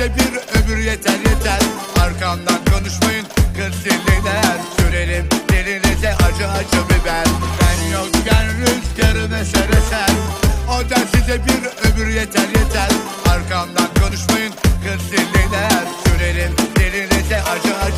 Bize bir ömür yeter yeter. Arkamdan konuşmayın kız dilliler Sürelim dilinize acı acı biber. Ben yokken rüzgarın eser eser O da size bir ömür yeter yeter. Arkamdan konuşmayın kız dilliler Sürelim dilinize acı acı